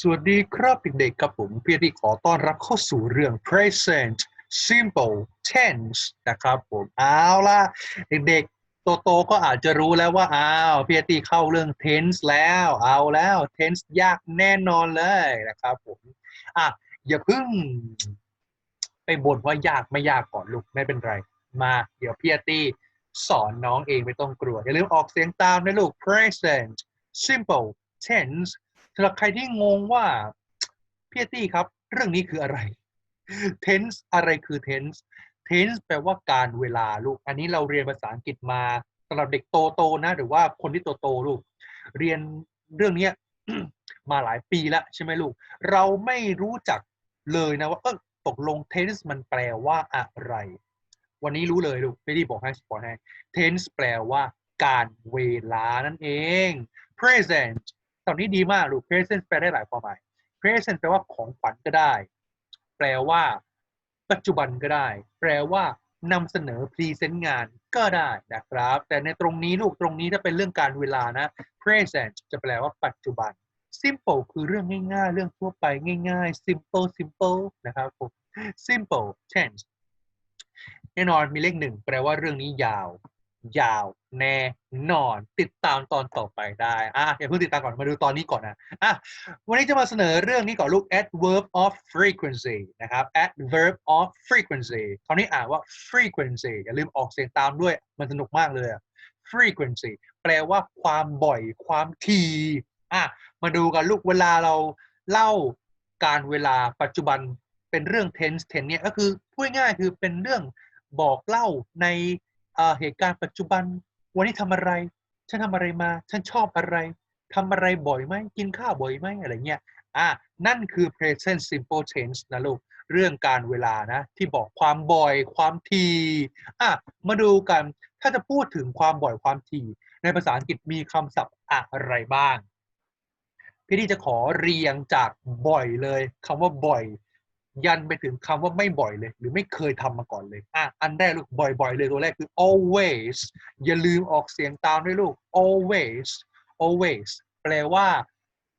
สวัสดีครับเด็กๆครับผมพี่ที่ขอต้อนรับเข้าสู่เรื่อง present simple tense นะครับผมเอาล่ะเด็กๆโตๆก็อาจจะรู้แล้วว่าอ้าวพี่ที่เข้าเรื่อง tense แล้วเอาแล้ว tense ยากแน่นอนเลยนะครับผมอะอย่าเพิ่ง ไปบ่นว่ายากไม่ยากก่อนลูกไม่เป็นไร มาเดี๋ยวพี่ตี้สอนน้องเองไม่ต้องกลัว อย่าลืมออกเสียงตามนะลูก present simple tense สำหรับใครที่งงว่าพี่ตี้ครับ เรื่องนี้คืออะไร tense อะไรคือ tense tense แปลว่าการเวลาลูก อันนี้เราเรียนภาษาอังกฤษมาสำหรับเด็กโตๆนะ หรือว่าคนที่โตๆลูก เรียนเรื่องนี้มาหลายปีแล้วใช่ไหมลูก เราไม่รู้จักเลยนะว่าเออตกลง tense มันแปลว่าอะไร วันนี้รู้เลยลูกไม่ได้บอกให้สปอนให้ tense แปลว่าการเวลานั่นเอง present ตอนนี้ดีมากลูก present แปลได้หลายความหมาย present แปลว่าของขวัญก็ได้ แปลว่า ปัจจุบันก็ได้ แปลว่านำเสนอ present งานก็ได้นะครับ แต่ในตรงนี้ลูกตรงนี้ถ้าเป็นเรื่องการเวลานะ present จะแปลว่าปัจจุบัน simple คือเรื่องง่ายๆ เรื่องทั่วไปง่ายๆ simple simple นะครับผม simple tense แน่นอนมีเลขหนึ่งแปลว่าเรื่องนี้ยาว ยาวแน่นอนติดตามตอนต่อไปได้อะอย่าเพิ่งติดตามก่อนมาดูตอนนี้ก่อนนะอะวันนี้จะมาเสนอเรื่องนี้ก่อนลูก adverb of frequency นะครับ adverb of frequency คราวนี้อ่านว่า frequency อย่าลืมออกเสียงตามด้วยมันสนุกมากเลย frequency แปลว่าความบ่อยความทีอะมาดูกันลูกเวลาเราเล่าการเวลาปัจจุบันเป็นเรื่อง tense tense เนี่ยก็คือพูดง่ายคือเป็นเรื่องบอกเล่าใน เหตุการณ์ปัจจุบัน วันนี้ทำอะไร ฉันทำอะไรมา ฉันชอบอะไรทำอะไรบ่อยไหมกินข้าวบ่อยไหมอะไรเงี้ยอะนั่นคือ present simple tense นะลูกเรื่องการเวลานะ ที่บอกความบ่อยความทีอะมาดูกันถ้าจะพูดถึงความบ่อยความทีในภาษาอังกฤษมีคำศัพท์อะไรบ้าง พี่ที่จะขอเรียงจากบ่อยเลยคำว่าบ่อย ยันไปถึงคำว่าไม่บ่อยเลย หรือไม่เคยทำมาก่อนเลยอะอันแรกลูกบ่อย ๆ เลยตัวแรกคือ always อย่าลืมออกเสียงตามด้วยลูก always always แปลว่า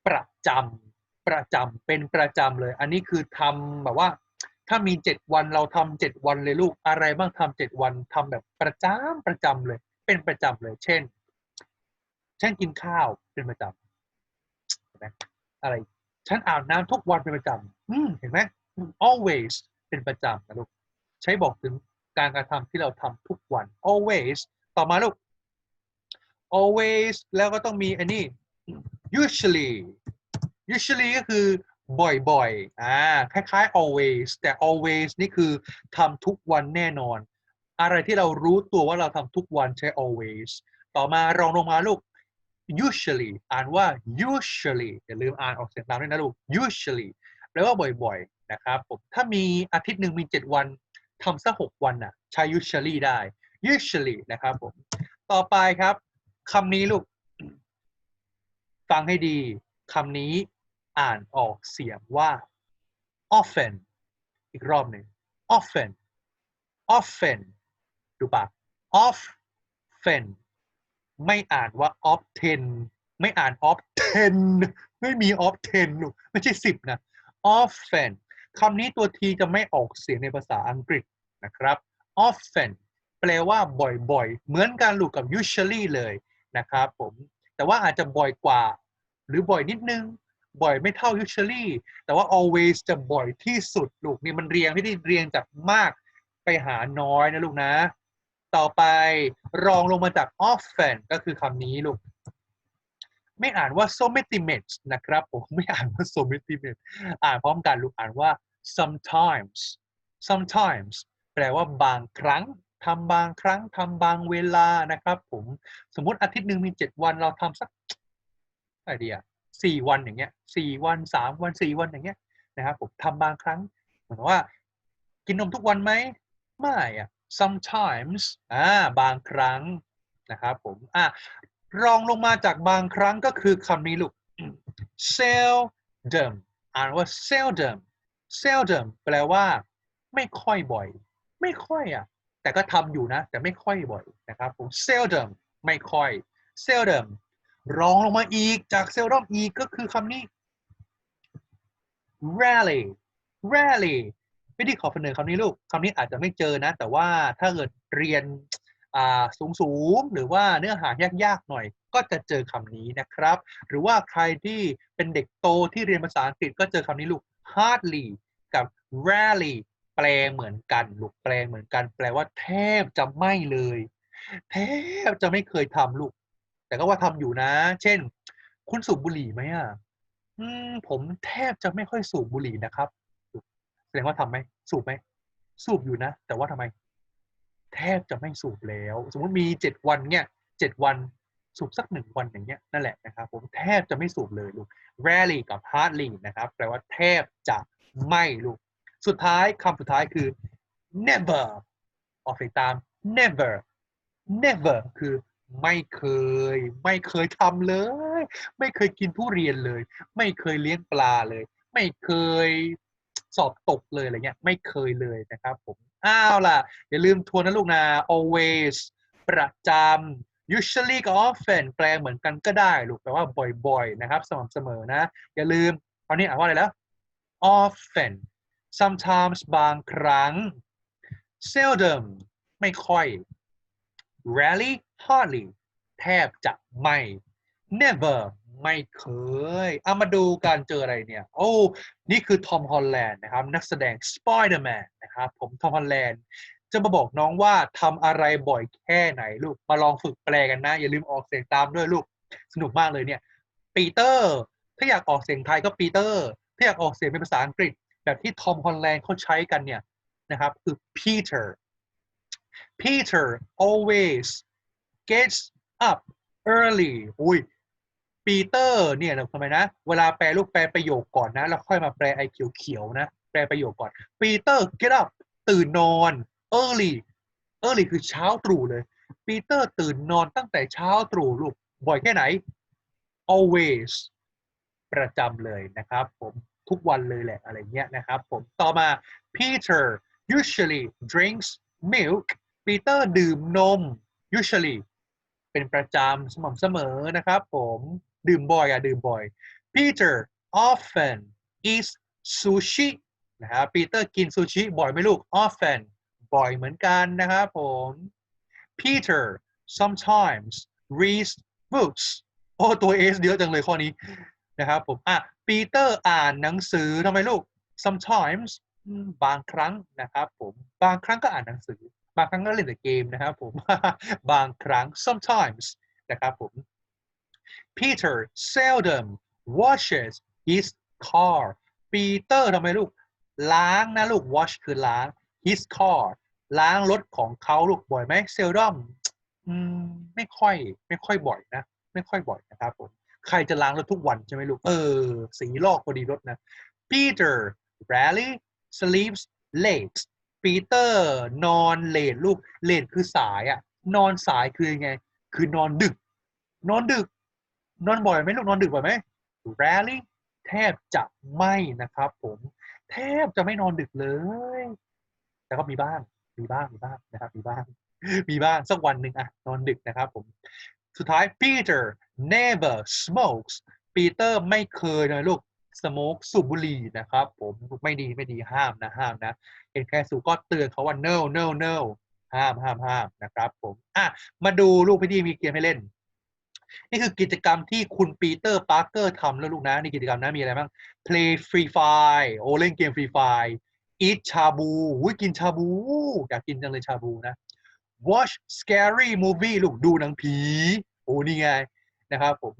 ประจำประจำเป็นประจำเลย อันนี้คือทำแบบว่า ถ้ามีเจ็ดวันเราทำเจ็ดวันเลยลูกอะไรบ้างทำเจ็ดวันทำแบบประจำประจำเลย เป็นประจำเลย เช่นฉันกินข้าวเป็นประจำเห็นไหมอะไร ฉันอาบน้ำทุกวันเป็นประจำเห็นไหม always เป็นประจำนะลูก ใช้บอกถึงการกระทำที่เราทำทุกวัน always ต่อมาลูก always แล้วก็ต้องมีอันนี้ usually usually ก็คือบ่อยๆ อ่า คล้ายๆ always แต่ always นี่คือทำทุกวันแน่นอน อะไรที่เรารู้ตัวว่าเราทำทุกวันใช้ always ต่อมารองลงมาลูก usually อ่านว่า usually อย่าลืมอ่านออกเสียงตามด้วยนะลูก usually แปลว่าบ่อยๆ นะครับผมถ้ามีอาทิตย์หนึ่งมี 7 วันทำสัก6วันน่ะใช้ usually ได้ usually นะครับผม ต่อไปครับคำนี้ลูก ฟังให้ดีคำนี้อ่านออกเสียงว่า often อีกรอบหนึ่ง often often ดูปะ often ไม่อ่านว่า often ไม่อ่าน often ไม่มี often ลูกไม่ใช่สิบนะ often คำนี้ตัวทีจะไม่ออกเสียงในภาษาอังกฤษนะครับ often แปลว่าบ่อยๆ เหมือนการลูกกับ usually เลยนะครับผม แต่ว่าอาจจะบ่อยกว่า หรือบ่อยนิดนึง บ่อยไม่เท่า usually แต่ว่า always จะบ่อยที่สุดลูกนี่มันเรียงไม่ได้เรียงจากมากไปหาน้อยนะลูกนะ ต่อไปรองลงมาจาก often ก็คือคำนี้ลูก ไม่อ่านว่า so many minutes นะครับผมไม่อ่านว่า so many minutes อ่านพร้อมกันลูกอ่านว่า sometimes sometimes แปลว่าบางครั้งทำบางครั้งทำบางเวลานะครับผมสมมติอาทิตย์หนึ่งมีเจ็ดวันเราทำสักอะไรดีอะสี่วันอย่างเงี้ยสี่วันสามวันสี่วันอย่างเงี้ยนะครับผมทำบางครั้งเหมือนว่า กินนมทุกวันไหมไม่อะ sometimes อ่าบางครั้งนะครับผมอะรองลงมาจากบางครั้งก็คือคำนี้ลูก seldom อ่านว่า seldom seldom แปลว่า ไม่ค่อยบ่อย ไม่ค่อยอะ แต่ก็ทำอยู่นะ แต่ไม่ค่อยบ่อยนะครับผม seldom ไม่ค่อย seldom รองลงมาอีกจาก seldom อีกก็คือคำนี้ rarely rarely ไม่ได้ขอเสนอคำนี้ลูกคำนี้อาจจะไม่เจอนะ แต่ว่าถ้าเกิดเรียนสูงสูงๆหรือว่าเนื้อหายากๆหน่อย ก็จะเจอคำนี้นะครับ หรือว่าใครที่เป็นเด็กโตที่เรียนภาษาอังกฤษก็เจอคำนี้ลูก hardly กับ rarely แปลเหมือนกันลูกแปลเหมือนกัน แปลว่าแทบจะไม่เลย แทบจะไม่เคยทำลูก แต่ก็ว่าทำอยู่นะ เช่น คุณสูบบุหรี่ไหมอะอืมผมแทบจะไม่ค่อยสูบบุหรี่นะครับแสดงว่าทำไหมสูบไหมสูบอยู่นะ แต่ว่าทำไม แทบจะไม่สูบแล้ว สมมติมีเจ็ดวันเนี่ยเจ็ดวัน สูบสักหนึ่งวันอย่างเงี้ยนั่นแหละนะครับผมแทบจะไม่สูบเลยลูก rarely กับ hardly นะครับแปลว่าแทบจะไม่ลูก สุดท้ายคำสุดท้ายคือ never ออกเสียงตาม never never คือไม่เคย ไม่เคยทำเลย ไม่เคยกินทุเรียนเลย ไม่เคยเลี้ยงปลาเลย ไม่เคยสอบตกเลยอะไรเงี้ยไม่เคยเลยนะครับผมอ้าวล่ะ อย่าลืมทวนนะลูกนะ always ประจำ usually กับ often แปลเหมือนกันก็ได้ลูกแปลว่าบ่อยๆนะครับสม่ำเสมอนะ อย่าลืมตอนนี้อ่านว่าอะไรแล้ว often sometimes บางครั้ง seldom ไม่ค่อย rarely hardly แทบจะไม่ never ไม่เคย เอามาดูการเจออะไรเนี่ย โอ้ นี่คือทอมฮอลแลนด์นะครับ นักแสดง Spider-Man นะครับ ผมทอมฮอลแลนด์ จะมาบอกน้องว่าทำอะไรบ่อยแค่ไหนลูก มาลองฝึกแปลกันนะ อย่าลืมออกเสียงตามด้วยลูก สนุกมากเลยเนี่ยปีเตอร์ ถ้าอยากออกเสียงไทยก็ปีเตอร์ ถ้าอยากออกเสียงเป็นภาษาอังกฤษ แบบที่ทอมฮอลแลนด์เขาใช้กันเนี่ยนะครับคือ Peter Peter always gets up early อุ้ยปีเตอร์เนี่ยทำไมนะ เวลาแปลลูกแปลประโยคก่อนนะ แล้วค่อยมาแปลไอ้เขียวๆนะ แปลประโยคก่อนปีเตอร์ get up ตื่นนอน early early คือเช้าตรู่เลยปีเตอร์ตื่นนอนตั้งแต่เช้าตรู่ลูกบ่อยแค่ไหน always ประจำเลยนะครับ ผมทุกวันเลยแหละอะไรเงี้ยนะครับผมต่อมา Peter usually drinks milk ปีเตอร์ดื่มนม usually เป็นประจำสม่ำเสมอนะครับผมดื่มบ่อยอะดื่มบ่อย Peter often eats sushi นะครับปีเตอร์กินซูชิบ่อยไหมลูก often บ่อยเหมือนกันนะครับผม Peter sometimes reads books โอ้ตัว S เยอะจังเลยข้อนี้นะครับผมอะปีเตอร์อ่านหนังสือทำไมลูก sometimes บางครั้งนะครับผมบางครั้งก็อ่านหนังสือ บางครั้งก็เล่นแต่เกมนะครับผมบางครั้ง sometimes นะครับผม Peter seldom washes his car ปีเตอร์ทำไมลูกล้างนะลูก wash คือล้าง his car ล้างรถของเขาลูกบ่อยไหม seldom อืมไม่ค่อย ไม่ค่อยบ่อยนะ ไม่ค่อยบ่อยนะครับผมใครจะล้างรถทุกวันใช่ไหมลูก เออ สีลอกพอดีรถนะ Peter rarely sleeps late ปีเตอร์นอนเลทลูกเลทคือสายอะนอนสายคือยังไง คือนอนดึก นอนดึก นอนบ่อยไหมลูกนอนดึกบ่อยไหม rarely แทบจะไม่นะครับผม แทบจะไม่นอนดึกเลย แต่ก็มีบ้าง มีบ้าง มีบ้างนะครับ มีบ้าง มีบ้างสักวันหนึ่งอะนอนดึกนะครับผม สุดท้าย Peter never smokes ปีเตอร์ไม่เคยนะลูก smoke สูบบุหรี่นะครับ ผมไม่ดีไม่ดีห้ามนะห้ามนะเห็นใคสูก็เตือนเขาว่า no no no ห้ามห้ามห้ามนะครับผมอะมาดูลูกพี่ดีมีเกมให้เล่น นี่คือกิจกรรมที่คุณปีเตอร์ปาร์เกอร์ทำแล้วลูกนะนี่กิจกรรมนะมีอะไรบ้าง play free fire โอ้เล่นเกม free fire eat ชาบูอุ้ยกินชาบู อยากกินจังเลยชาบูนะ watch scary movie ลูกดูหนังผี โอ้นี่ไงนะครับผม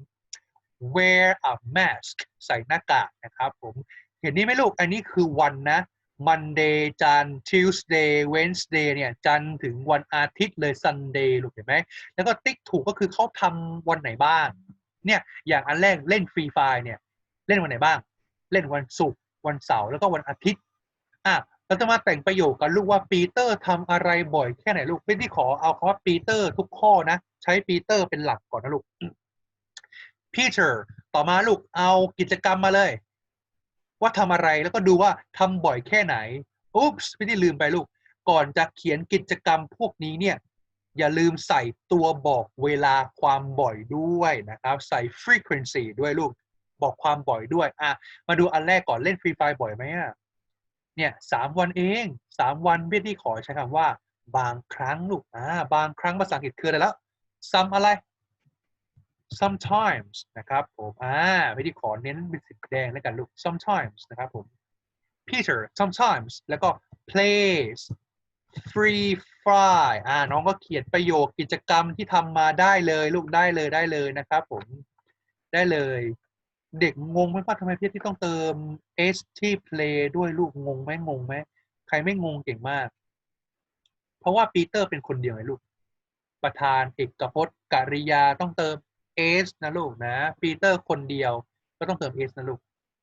wear a mask ใส่หน้ากากนะครับผม เห็นนี้ไหมลูก อันนี้คือวันนะ Monday จัน Tuesday Wednesday เนี่ย จันถึงวันอาทิตย์เลย Sunday ลูกเห็นไหม แล้วก็ติ๊กถูกก็คือเขาทำวันไหนบ้าง เนี่ย อย่างอันแรกเล่นฟรีไฟเนี่ย เล่นวันไหนบ้าง เล่นวันศุกร์ วันเสาร์ แล้วก็วันอาทิตย์ อะเราจะมาแต่งประโยคกันลูกว่าปีเตอร์ทำอะไรบ่อยแค่ไหนลูกไม่ที่ขอเอาคำว่าปีเตอร์ทุกข้อนะ ใช้ปีเตอร์เป็นหลักก่อนนะลูก Peter ต่อมาลูกเอากิจกรรมมาเลย ว่าทำอะไรแล้วก็ดูว่าทำบ่อยแค่ไหนอุ๊บส์ไม่ได้ลืมไปลูก ก่อนจะเขียนกิจกรรมพวกนี้เนี่ย อย่าลืมใส่ตัวบอกเวลาความบ่อยด้วยนะครับ ใส่ frequency ด้วยลูก บอกความบ่อยด้วย อะ มาดูอันแรกก่อนเล่นฟรีไฟบ่อยไหมอะ เนี่ยสามวันเองสามวันพี่ที่ขอใช้คำว่า บางครั้งลูกอ่าบางครั้งภาษาอังกฤษคืออะไรแล้ว some อะไร sometimes นะครับผมอ่าพี่ที่ขอเน้นเป็นสีแดงแล้วกันลูก sometimes นะครับผม Peter sometimes แล้วก็ plays free fry อ่าน้องก็เขียนประโยคกิจกรรมที่ทำมาได้เลย ลูกได้เลยได้เลยนะครับผมได้เลย เด็กงงไหมว่าทำไมพี่ที่ต้องเติม s ที่ play ด้วยลูกงงไหมงงไหมใครไม่งงเก่งมาก เพราะว่าปีเตอร์เป็นคนเดียวไงลูก ประธานเอกพจน์กริยาต้องเติม s นะลูกนะปีเตอร์คนเดียวก็ต้องเติม s นะลูก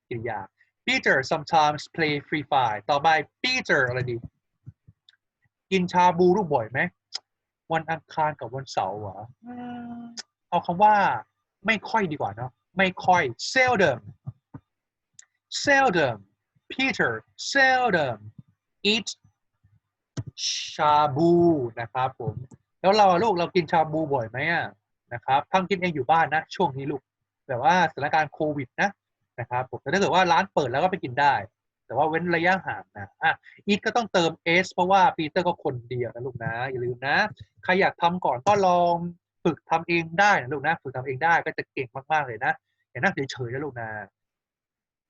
กริยา Peter sometimes play free fire ต่อไป Peter อะไรดี กินชาบูลูกบ่อยไหมวันอังคารกับวันเสาร์เหรอเอาคำว่าไม่ค่อยดีกว่าเนาะ ไม่ค่อย seldom seldom Peter seldom eat ชาบูนะครับผม แล้วเราลูกเรากินชาบูบ่อยไหมอะนะครับทั้งกินเองอยู่บ้านนะ ช่วงนี้ลูกแบบว่าสถานการณ์โควิดนะนะครับผมแต่ถ้าเกิดว่าร้านเปิดแล้วก็ไปกินได้ แต่ว่าเว้นระยะห่างนะอะอีทก็ต้องเติม S เพราะว่าปีเตอร์ก็คนเดียวนะลูกนะ อย่าลืมนะ ใครอยากทำก่อนก็ลองฝึกทำเองได้นะลูกนะ ฝึกทำเองได้ก็จะเก่งมากๆเลยนะ อย่านั่งเฉยๆนะลูกนะ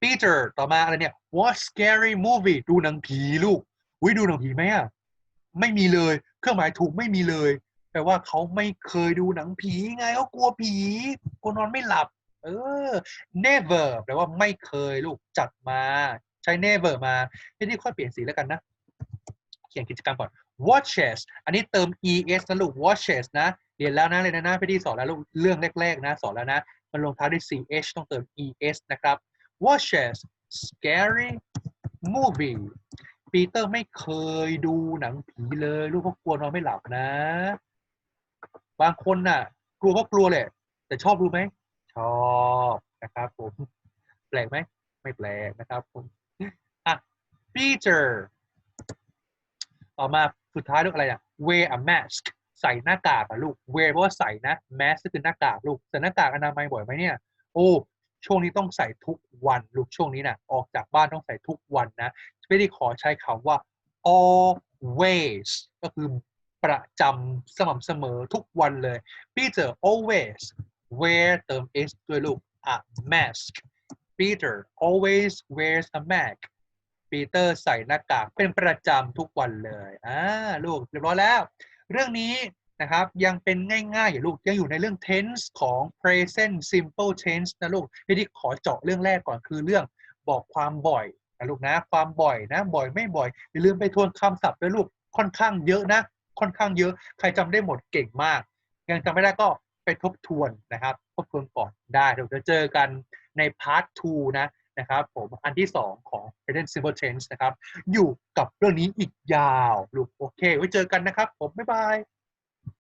Peter ต่อมาอะไรเนี่ย What scary movie ดูหนังผีลูกอุ้ยดูหนังผีไหมอะไม่มีเลย เครื่องหมายถูกไม่มีเลยแปลว่าเขาไม่เคยดูหนังผีไงเขากลัวผีกลัวนอนไม่หลับ เออ never แปลว่าไม่เคยลูกจัดมาใช้ never มาที่นี่ค่อยเปลี่ยนสีแล้วกันนะ เขียนกิจกรรมก่อน watches อันนี้เติม es นะลูก watches นะเรียนแล้วนะเลยนะนะพี่ที่สอนแล้วลูกเรื่องแรกๆนะ สอนแล้วนะ มันลงท้ายด้วย ch ต้องเติม es นะครับ watches scary movie ปีเตอร์ไม่เคยดูหนังผีเลยลูกก็กลัวนอนไม่หลับนะ บางคนน่ะ กลัวก็กลัวแหละ แต่ชอบดูไหม ชอบนะครับผม แปลกไหม ไม่แปลกนะครับผมอะ Peter ต่อมาสุดท้ายลูกอะไรอะ wear a mask ใส่หน้ากากอะลูก wear เพราะว่าใส่นะ mask ก็คือหน้ากากลูกใส่หน้ากากอนามัยบ่อยไหมเนี่ย โอ้ช่วงนี้ต้องใส่ทุกวันลูกช่วงนี้นะออกจากบ้านต้องใส่ทุกวันนะไม่ได้ขอใช้คำว่า always ก็คือประจำสม่ำเสมอทุกวันเลย Peter always wear เติม s ด้วยลูก a mask Peter always wears a mask ปีเตอร์ใส่หน้ากากเป็นประจำทุกวันเลยอ่าลูกเรียบร้อยแล้ว เรื่องนี้นะครับยังเป็นง่ายๆ อย่าลูกยังอยู่ในเรื่อง tense ของ present simple tense นะลูกที่ขอเจาะเรื่องแรกก่อนคือเรื่องบอกความบ่อยนะลูกนะความบ่อยนะบ่อยไม่บ่อยอย่าลืมไปทวนคำศัพท์ด้วยลูกค่อนข้างเยอะนะ ค่อนข้างเยอะใครจำได้หมดเก่งมาก ยังจำไม่ได้ก็ไปทบทวนนะครับ ทบทวนก่อนได้เดี๋ยวจะเจอกันในพาร์ท 2 นะ นะครับผมอันที่ 2 ของ present simple Change นะครับ อยู่กับเรื่องนี้อีกยาวลูกโอเค ไว้เจอกันนะครับ ผม บ๊ายบาย